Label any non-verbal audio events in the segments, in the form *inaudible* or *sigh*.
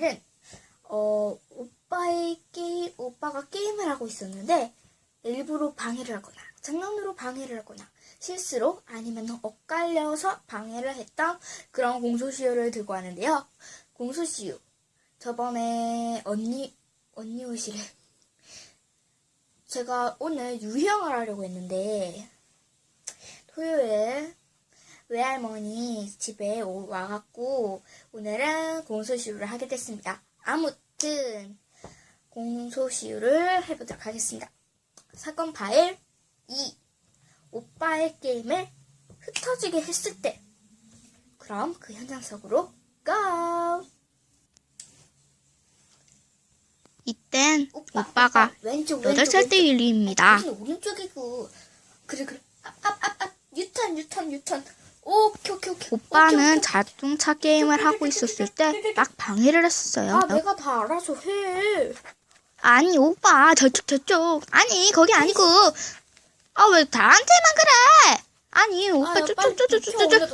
오늘은 어 오빠의 게임 오빠가 게임을 하고 있었는데 일부러 방해를 하거나 장난으로 방해를 하거나 실수로 아니면 엇갈려서 방해를 했던 그런 공소시효를 들고 왔는데요. 공소시효 저번에 언니 언니 오시래 제가 오늘 유형을 하려고 했는데 토요일 외할머니 집에 오- 와갖고 오늘은 공소시효를 하게 됐습니다. 아무튼 공소시효를 해보도록 하겠습니다. 사건 파일 2. 오빠의 게임을 흩어지게 했을 때. 그럼 그 현장 속으로 go! 이땐 오빠, 오빠가 오빠, 왼쪽, 왼쪽, 살 왼쪽. 때 일입니다. 아니, 오른쪽이고. 그래, 그래. 앞, 앞, 앞, 앞. 유턴, 유턴, 유턴. 오케이, 오케이, 오케이. 오빠는 오케이. 자동차 게임을 하고 있었을 때 막 방해를 했었어요. 아, 내가 다 알아서 해. 아니 오빠 저쪽 저쪽 아니 거기 아니고 아 왜 나한테만 그래? 아니 오빠 야, 저쪽 저쪽. 저쪽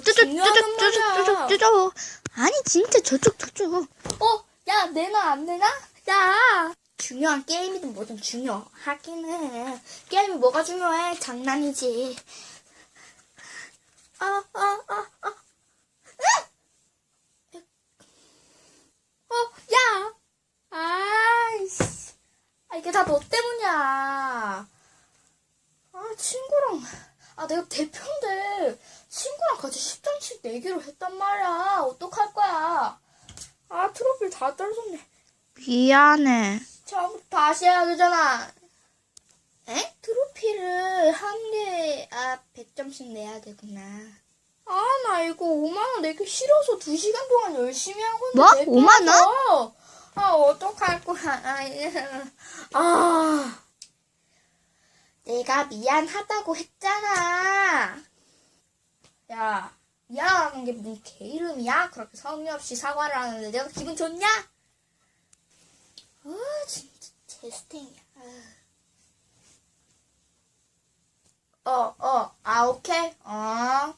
저쪽 더 저쪽 저쪽. 저쪽 저쪽 아니 진짜 저쪽 저쪽 어, 야, 내놔, 안 내놔? 야! 중요한 게임이든 뭐든 중요하긴 해. 게임이 뭐가 중요해? 장난이지. 아, 아, 아, 아. 으! 어, 야! 아이씨. 아, 이게 다 너 때문이야. 아, 친구랑. 아, 내가 대표인데. 친구랑 같이 10장씩 내기로 했단 말이야. 어떡할 거야. 아, 트로피를 다 떨어졌네. 미안해. 처음부터 다시 해야 되잖아. 에? 트로피를 한 개, 아, 100점씩 내야 되구나. 아, 나 이거 5만원 내기 싫어서 2시간 동안 열심히 한 건데. 뭐? 내 5만 원? 돈. 아, 어떡할 거야. 아, 예. 아. 내가 미안하다고 했잖아. 야, 미안하는 게 무슨 개 이름이야? 그렇게 성의 없이 사과를 하는데 내가 기분 좋냐? 아, 진짜 제스팅이야. 어, 어, 아, 오케이. 어.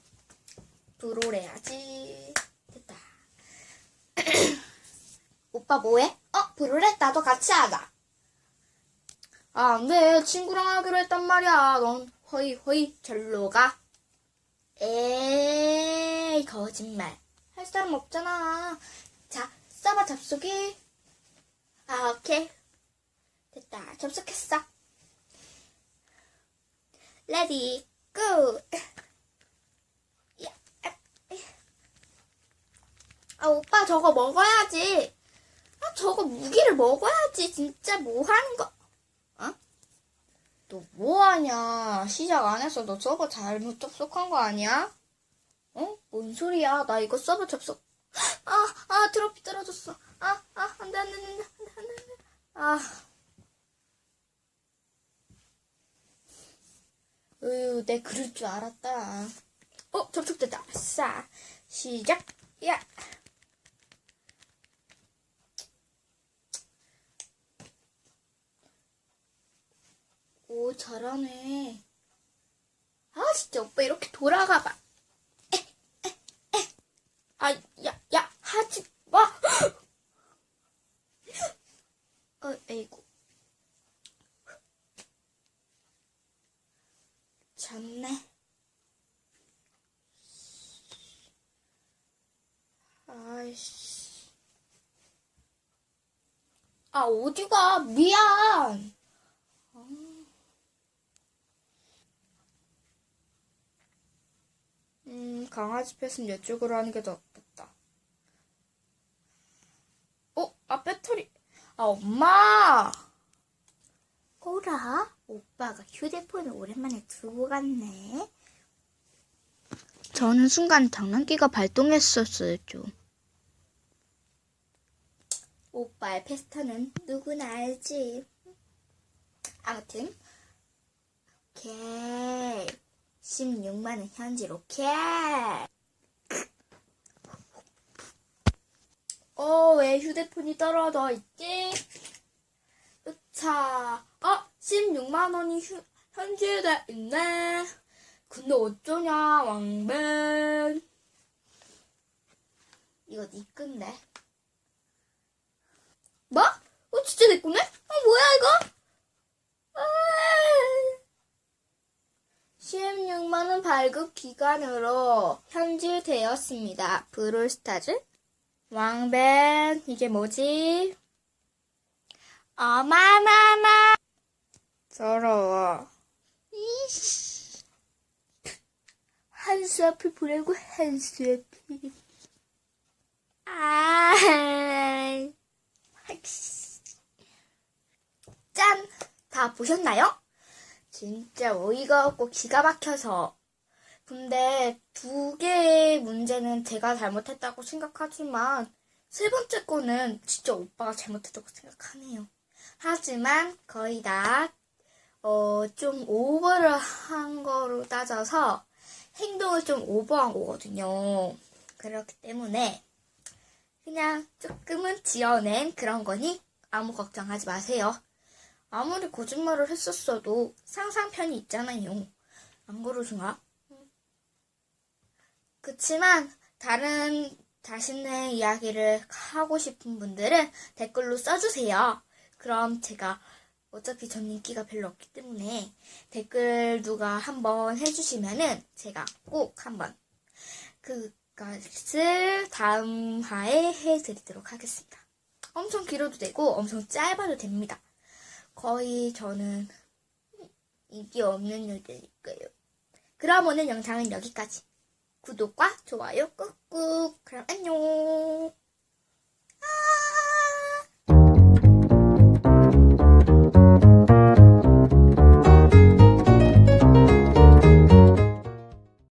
브롤해야지. 됐다. 뭐해? 어, 브롤해? 나도 같이 하자. 아, 안 돼. 친구랑 하기로 했단 말이야. 넌 허이, 허이, 절로 가. 에이, 거짓말. 할 사람 없잖아. 자, 써봐, 접속이. 아, 오케이. 됐다. 접속했어. 레디, 고! 야, 아, 아, 오빠 저거 먹어야지. 아, 저거 무기를 먹어야지. 진짜 뭐 하는 거. 어? 너 뭐 하냐. 시작 안 했어. 너 서버 잘못 접속한 거 아니야? 어? 뭔 소리야. 나 이거 서버 접속. 아, 아, 트로피 떨어졌어. 아, 아, 안 돼, 안 돼, 안 돼, 안 돼, 안 돼, 안 돼. 아. 으유, 내 그럴 줄 알았다. 어, 접속됐다. 아싸. 시작. 야. 오, 잘하네. 아, 진짜 오빠 이렇게 돌아가 봐. 에, 에, 에. 아, 야, 야, 하지 마. *gasps* 어, 에이구. 졌네. 아이씨. 아, 어디가? 미안. 음, 강아지 펫은 이쪽으로 하는 게 더 낫겠다. 어? 아, 배터리. 아, 엄마! 꼬라? 오빠가 휴대폰을 오랜만에 두고 갔네. 저는 순간 장난기가 발동했었어요 좀. 오빠의 페스타는 누구나 알지. 아무튼, 오케이. 16만원 현질 오케이. 어, 왜 휴대폰이 떨어져 있지? 으차. 어, 16만원이 휴, 현질돼 있네. 근데 어쩌냐, 왕맨. 이거 네 건데. 뭐? 어, 진짜 내 거네? 어, 뭐야, 이거? 아. 16만원 발급 기간으로 현질되었습니다. 브롤스타즈? 왕벤, 이게 뭐지? 어마마마! 더러워. 이씨. 한수 앞을 보라고, 한수 앞을. 아. 짠! 다 보셨나요? 진짜 어이가 없고 기가 막혀서. 근데 두 개의 문제는 제가 잘못했다고 생각하지만 세 번째 거는 진짜 오빠가 잘못했다고 생각하네요. 하지만 거의 다, 어, 좀 오버를 한 거로 따져서 행동을 좀 오버한 거거든요. 그렇기 때문에 그냥 조금은 지어낸 그런 거니 아무 걱정하지 마세요. 아무리 거짓말을 했었어도 상상편이 있잖아요. 안 그러신가? 그치만 다른 자신의 이야기를 하고 싶은 분들은 댓글로 써주세요. 그럼 제가 어차피 전 인기가 별로 없기 때문에 댓글 누가 한번 해주시면은 제가 꼭 한번 그것을 다음 화에 해드리도록 하겠습니다. 엄청 길어도 되고 엄청 짧아도 됩니다. 거의 저는 인기 없는 일들이니까요. 그럼 오늘 영상은 여기까지. 구독과 좋아요 꾹꾹. 그럼 안녕. 아!